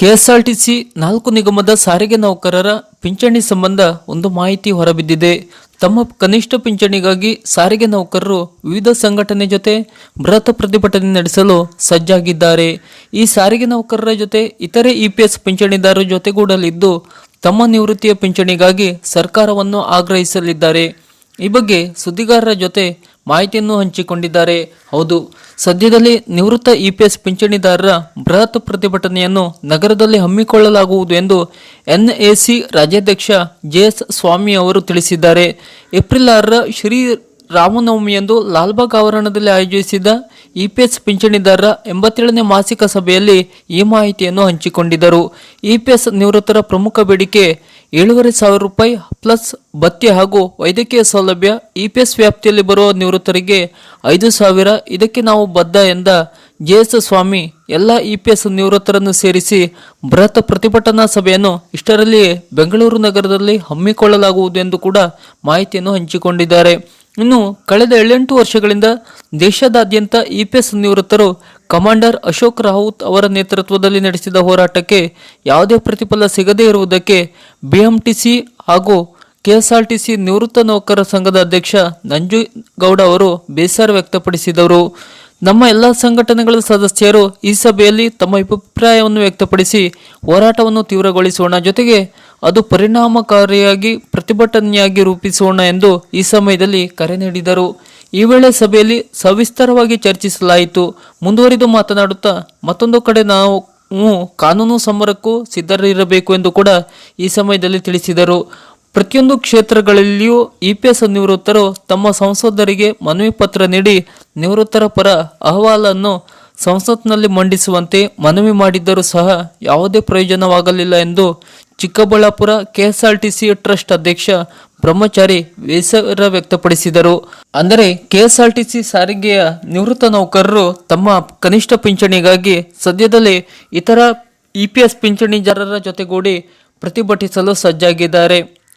KSRTC ನಾಲ್ಕು ನಿಗಮದ ಸಾರಿಗೆ ನೌಕರರ ಪಿಂಚಣಿ ಸಂಬಂಧ ಒಂದು ಮಾಹಿತಿ ಹೊರಬಿದ್ದಿದೆ. ತಮ್ಮ ಕನಿಷ್ಠ ಪಿಂಚಣಿಗಾಗಿ ಸಾರಿಗೆ ನೌಕರರು ವಿವಿಧ ಸಂಘಟನೆ ಜೊತೆ ಬೃಹತ್ ಪ್ರತಿಭಟನೆ ನಡೆಸಲು ಸಜ್ಜಾಗಿದ್ದಾರೆ. ಈ ಸಾರಿಗೆ ನೌಕರರ ಜೊತೆ ಇತರೆ ಇಪಿಎಸ್ ಪಿಂಚಣಿದಾರರ ಜೊತೆಗೂಡಲಿದ್ದು, ತಮ್ಮ ನಿವೃತ್ತಿಯ ಪಿಂಚಣಿಗಾಗಿ ಸರ್ಕಾರವನ್ನು ಆಗ್ರಹಿಸಲಿದ್ದಾರೆ. ಈ ಬಗ್ಗೆ ಸುದ್ದಿಗಾರರ ಜೊತೆ ಮಾಹಿತಿಯನ್ನು ಹಂಚಿಕೊಂಡಿದ್ದಾರೆ. ಹೌದು, ಸದ್ಯದಲ್ಲಿ ನಿವೃತ್ತ ಇಪಿಎಸ್ ಪಿಂಚಣಿದಾರರ ಬೃಹತ್ ಪ್ರತಿಭಟನೆಯನ್ನು ನಗರದಲ್ಲಿ ಹಮ್ಮಿಕೊಳ್ಳಲಾಗುವುದು ಎಂದು ಎನ್ಎಸಿ ರಾಜ್ಯಾಧ್ಯಕ್ಷ ಜೆಎಸ್ ಸ್ವಾಮಿ ಅವರು ತಿಳಿಸಿದ್ದಾರೆ. ಏಪ್ರಿಲ್ ಆರರ ಶ್ರೀ ರಾಮನವಮಿಯಂದು ಲಾಲ್ಬಾಗ್ ಆವರಣದಲ್ಲಿ ಆಯೋಜಿಸಿದ ಇಪಿಎಸ್ ಪಿಂಚಣಿದಾರರ ಎಂಬತ್ತೇಳನೇ ಮಾಸಿಕ ಸಭೆಯಲ್ಲಿ ಈ ಮಾಹಿತಿಯನ್ನು ಹಂಚಿಕೊಂಡಿದ್ದರು. ಇಪಿಎಸ್ ನಿವೃತ್ತರ ಪ್ರಮುಖ ಬೇಡಿಕೆ ಏಳೂವರೆ ಸಾವಿರ ರೂಪಾಯಿ ಪ್ಲಸ್ ಭತ್ಯೆ ಹಾಗೂ ವೈದ್ಯಕೀಯ ಸೌಲಭ್ಯ ಇಪಿಎಸ್ ವ್ಯಾಪ್ತಿಯಲ್ಲಿ ಬರುವ ನಿವೃತ್ತರಿಗೆ ಐದು ಸಾವಿರ. ಇದಕ್ಕೆ ನಾವು ಬದ್ಧ ಎಂದ ಜೆಎಸ್ ಸ್ವಾಮಿ, ಎಲ್ಲ ಇಪಿಎಸ್ ನಿವೃತ್ತರನ್ನು ಸೇರಿಸಿ ಬೃಹತ್ ಪ್ರತಿಭಟನಾ ಸಭೆಯನ್ನು ಇಷ್ಟರಲ್ಲಿಯೇ ಬೆಂಗಳೂರು ನಗರದಲ್ಲಿ ಹಮ್ಮಿಕೊಳ್ಳಲಾಗುವುದು ಎಂದು ಕೂಡ ಮಾಹಿತಿಯನ್ನು ಹಂಚಿಕೊಂಡಿದ್ದಾರೆ. ಇನ್ನು ಕಳೆದ ಏಳೆಂಟು ವರ್ಷಗಳಿಂದ ದೇಶದಾದ್ಯಂತ ಇಪಿಎಸ್ ನಿವೃತ್ತರು ಕಮಾಂಡರ್ ಅಶೋಕ್ ರಾವುತ್ ಅವರ ನೇತೃತ್ವದಲ್ಲಿ ನಡೆಸಿದ ಹೋರಾಟಕ್ಕೆ ಯಾವುದೇ ಪ್ರತಿಫಲ ಸಿಗದೇ ಇರುವುದಕ್ಕೆ ಬಿಎಂಟಿಸಿ ಹಾಗೂ ಕೆಎಸ್ಆರ್ಟಿಸಿ ನಿವೃತ್ತ ನೌಕರ ಸಂಘದ ಅಧ್ಯಕ್ಷ ನಂಜುಗೌಡ ಅವರು ಬೇಸರ ವ್ಯಕ್ತಪಡಿಸಿದರು. ನಮ್ಮ ಎಲ್ಲ ಸಂಘಟನೆಗಳ ಸದಸ್ಯರು ಈ ಸಭೆಯಲ್ಲಿ ತಮ್ಮ ಅಭಿಪ್ರಾಯವನ್ನು ವ್ಯಕ್ತಪಡಿಸಿ ಹೋರಾಟವನ್ನು ತೀವ್ರಗೊಳಿಸೋಣ ಜೊತೆಗೆ ಅದು ಪರಿಣಾಮಕಾರಿಯಾಗಿ ಪ್ರತಿಭಟನೆಯಾಗಿ ರೂಪಿಸೋಣ ಎಂದು ಈ ಸಮಯದಲ್ಲಿ ಕರೆ ನೀಡಿದರು. ಈ ವೇಳೆ ಸಭೆಯಲ್ಲಿ ಸವಿಸ್ತರವಾಗಿ ಚರ್ಚಿಸಲಾಯಿತು. ಮುಂದುವರಿದು ಮಾತನಾಡುತ್ತಾ ಮತ್ತೊಂದು ಕಡೆ ನಾವು ಕಾನೂನು ಸಮರಕ್ಕೂ ಸಿದ್ಧರಿರಬೇಕು ಎಂದು ಕೂಡ ಈ ಸಮಯದಲ್ಲಿ ತಿಳಿಸಿದರು. ಪ್ರತಿಯೊಂದು ಕ್ಷೇತ್ರಗಳಲ್ಲಿಯೂ ಇಪಿಎಸ್ ನಿವೃತ್ತರು ತಮ್ಮ ಸಂಸದರಿಗೆ ಮನವಿ ಪತ್ರ ನೀಡಿ ನಿವೃತ್ತರ ಪರ ಅಹವಾಲನ್ನು ಸಂಸತ್ನಲ್ಲಿ ಮಂಡಿಸುವಂತೆ ಮನವಿ ಮಾಡಿದ್ದರೂ ಸಹ ಯಾವುದೇ ಪ್ರಯೋಜನವಾಗಲಿಲ್ಲ ಎಂದು ಚಿಕ್ಕಬಳ್ಳಾಪುರ ಕೆಎಸ್ಆರ್ಟಿಸಿ ಟ್ರಸ್ಟ್ ಅಧ್ಯಕ್ಷ ಬ್ರಹ್ಮಚಾರಿ ಬೇಸರ ವ್ಯಕ್ತಪಡಿಸಿದರು. ಅಂದರೆ ಕೆಎಸ್ಆರ್ಟಿಸಿ ಸಾರಿಗೆಯ ನಿವೃತ್ತ ನೌಕರರು ತಮ್ಮ ಕನಿಷ್ಠ ಪಿಂಚಣಿಗಾಗಿ ಸದ್ಯದಲ್ಲೇ ಇತರ ಇಪಿಎಸ್ ಪಿಂಚಣಿದಾರರ ಜೊತೆಗೂಡಿ ಪ್ರತಿಭಟಿಸಲು ಸಜ್ಜಾಗಿದ್ದಾರೆ.